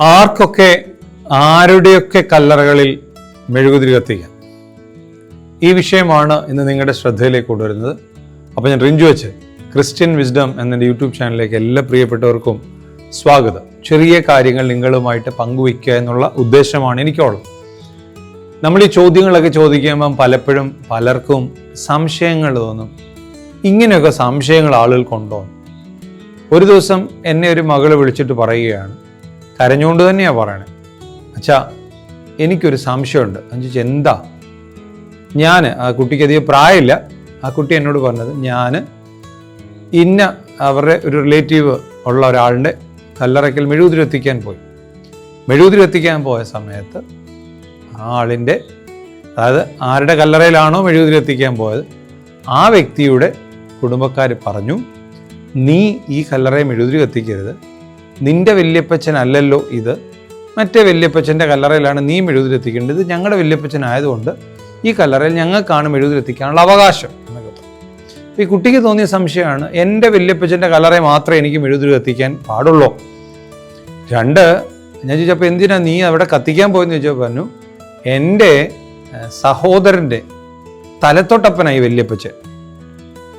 ആർക്കൊക്കെ ആരുടെയൊക്കെ കല്ലറകളിൽ മെഴുകുതിരി കത്തിക്കാം? ഈ വിഷയമാണ് ഇന്ന് നിങ്ങളുടെ ശ്രദ്ധയിലേക്ക് കൊണ്ടുവരുന്നത്. അപ്പോൾ ഞാൻ റിഞ്ചു വെച്ച് ക്രിസ്ത്യൻ വിസ്ഡം എന്ന യൂട്യൂബ് ചാനലിലേക്ക് എല്ലാ പ്രിയപ്പെട്ടവർക്കും സ്വാഗതം. ചെറിയ കാര്യങ്ങൾ നിങ്ങളുമായിട്ട് പങ്കുവയ്ക്കുക എന്നുള്ള ഉദ്ദേശമാണ് എനിക്കുള്ളത്. നമ്മൾ ഈ ചോദ്യങ്ങളൊക്കെ ചോദിക്കുമ്പം പലപ്പോഴും പലർക്കും സംശയങ്ങൾ തോന്നും. ഇങ്ങനെയൊക്കെ സംശയങ്ങൾ ആളുകൾക്കുണ്ടോ ഒരു ദിവസം എന്നെ ഒരു മകൾ വിളിച്ചിട്ട് പറയുകയാണ് കരഞ്ഞുകൊണ്ട് തന്നെയാണ് പറയണേ. അച്ഛാ എനിക്കൊരു സംശയമുണ്ട്. അഞ്ചു എന്താ? ഞാൻ ആ കുട്ടിക്ക് അധികം പ്രായമില്ല. ആ കുട്ടി എന്നോട് പറഞ്ഞത് ഞാൻ ഇന്ന അവരുടെ ഒരു റിലേറ്റീവ് ഉള്ള ഒരാളുടെ കല്ലറയ്ക്കൽ മെഴുകുതിരി എത്തിക്കാൻ പോയി. മെഴുകുതിരി എത്തിക്കാൻ പോയ സമയത്ത് ആളിന്റെ അതായത് ആരുടെ കല്ലറയിലാണോ മെഴുകുതിരി എത്തിക്കാൻ പോയത് ആ വ്യക്തിയുടെ കുടുംബക്കാർ പറഞ്ഞു നീ ഈ കല്ലറയെ മെഴുകുതിരി കത്തിക്കരുത്. നിന്റെ വല്യപ്പച്ചനല്ലല്ലോ ഇത്. മറ്റേ വല്യപ്പച്ചന്റെ കല്ലറയിലാണ് നീ മെഴുകുതിരി എത്തിക്കേണ്ടത് ഇത് ഞങ്ങളുടെ വല്യപ്പച്ചൻ ആയതുകൊണ്ട് ഈ കല്ലറയിൽ ഞങ്ങൾക്കാണ് മെഴുകുതിരി എത്തിക്കാനുള്ള അവകാശം എന്നൊക്കെ ഈ കുട്ടിക്ക് തോന്നിയ സംശയമാണ് എന്റെ വല്യപ്പച്ചന്റെ കല്ലറയെ മാത്രമേ എനിക്ക് മെഴുകുതിരി കത്തിക്കാൻ പാടുള്ളൂ. രണ്ട് ഞാൻ ചോദിച്ചപ്പോൾ എന്തിനാ നീ അവിടെ കത്തിക്കാൻ പോയെന്ന് ചോദിച്ചപ്പോൾ പറഞ്ഞു എന്റെ സഹോദരന്റെ തലത്തൊട്ടപ്പനായി വല്യപ്പച്ചൻ.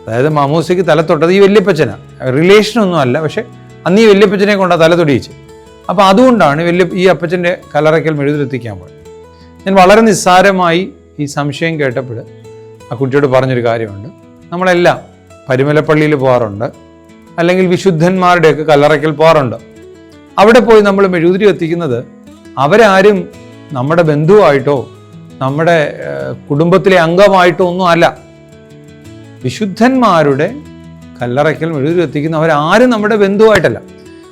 അതായത് മാമൂസയ്ക്ക് തലത്തൊട്ടത് ഈ വല്യപ്പച്ചനാണ് റിലേഷനൊന്നും അല്ല പക്ഷെ അന്ന് ഈ വല്യപ്പച്ചനെ കൊണ്ട് തല തൊടിയിച്ച്. അപ്പോൾ അതുകൊണ്ടാണ് വല്യ ഈ അപ്പച്ചന്റെ കലറയ്ക്കൽ മെഴുതിലെത്തിക്കാൻ പോയത്. ഞാൻ വളരെ നിസ്സാരമായി ഈ സംശയം കേട്ടപ്പോൾ ആ കുട്ടിയോട് പറഞ്ഞൊരു കാര്യമുണ്ട്. നമ്മളെല്ലാം പരിമലപ്പള്ളിയിൽ പോകാറുണ്ട്. അല്ലെങ്കിൽ വിശുദ്ധന്മാരുടെയൊക്കെ കല്ലറയ്ക്കൽ പോകാറുണ്ട്. അവിടെ പോയി നമ്മൾ മെഴുകുതിരി എത്തിക്കുന്നത് അവരാരും നമ്മുടെ ബന്ധുവായിട്ടോ നമ്മുടെ കുടുംബത്തിലെ അംഗമായിട്ടോ ഒന്നും അല്ല. വിശുദ്ധന്മാരുടെ കല്ലറയ്ക്കൽ മെഴുകുതിരി എത്തിക്കുന്നവരാരും നമ്മുടെ ബന്ധുവായിട്ടല്ല.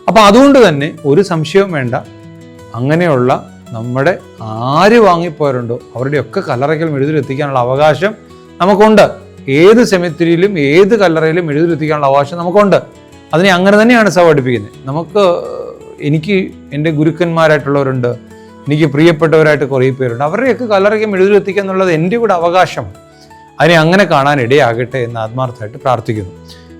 അപ്പോൾ അതുകൊണ്ട് തന്നെ ഒരു സംശയവും വേണ്ട. അങ്ങനെയുള്ള നമ്മുടെ ആര് വാങ്ങിപ്പോരുണ്ടോ അവരുടെയൊക്കെ കല്ലറയ്ക്കൽ മെഴുതിരി എത്തിക്കാനുള്ള അവകാശം നമുക്കുണ്ട്. ഏത് സെമിത്തിരിയിലും ഏത് കല്ലറയിലും മെഴുതിരി എത്തിക്കാനുള്ള അവകാശം നമുക്കുണ്ട്. അതിനെ അങ്ങനെ തന്നെയാണ് സഭ പഠിപ്പിക്കുന്നത്. നമുക്ക് എനിക്ക് എന്റെ ഗുരുക്കന്മാരായിട്ടുള്ളവരുണ്ട് എനിക്ക് പ്രിയപ്പെട്ടവരായിട്ട് കുറേ പേരുണ്ട്. അവരുടെയൊക്കെ കല്ലറയ്ക്ക് മെഴുതിരി എത്തിക്കുക എന്നുള്ളത് എന്റെ കൂടെ അവകാശമാണ്. അതിനെ അങ്ങനെ കാണാൻ ഇടയാകട്ടെ എന്ന് ആത്മാർത്ഥമായിട്ട് പ്രാർത്ഥിക്കുന്നു.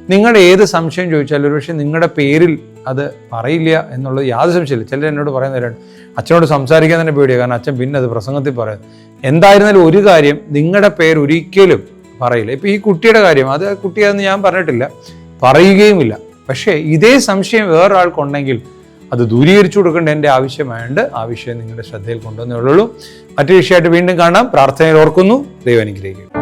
നിങ്ങളുടെ ഏത് സംശയം ചോദിച്ചാലും ഒരുപക്ഷെ നിങ്ങളുടെ പേരിൽ അത് പറയില്ല എന്നുള്ളത് യാതൊരു സംശയമില്ല ചിലർ എന്നോട് പറയുന്നവരാണ് അച്ഛനോട് സംസാരിക്കാൻ തന്നെ പേടിയാണ് കാരണം അച്ഛൻ പിന്നെ അത് പ്രസംഗത്തിൽ പറയും. എന്തായിരുന്നാലും ഒരു കാര്യം നിങ്ങളുടെ പേര് ഒരിക്കലും പറയില്ല. ഇപ്പം ഈ കുട്ടിയുടെ കാര്യം അത് കുട്ടിയാന്ന് ഞാൻ പറഞ്ഞിട്ടില്ല. പറയുകയുമില്ല. പക്ഷേ ഇതേ സംശയം വേറൊരാൾക്കുണ്ടെങ്കിൽ അത് ദൂരീകരിച്ചു കൊടുക്കേണ്ട എന്റെ ആവശ്യമായുണ്ട് ആ വിഷയം നിങ്ങളുടെ ശ്രദ്ധയിൽ കൊണ്ടുവന്നേ ഉള്ളൂ. മറ്റു വിഷയമായിട്ട് വീണ്ടും കാണാം. പ്രാർത്ഥനയിൽ ഓർക്കുന്നു. ദൈവം അനുഗ്രഹിക്കും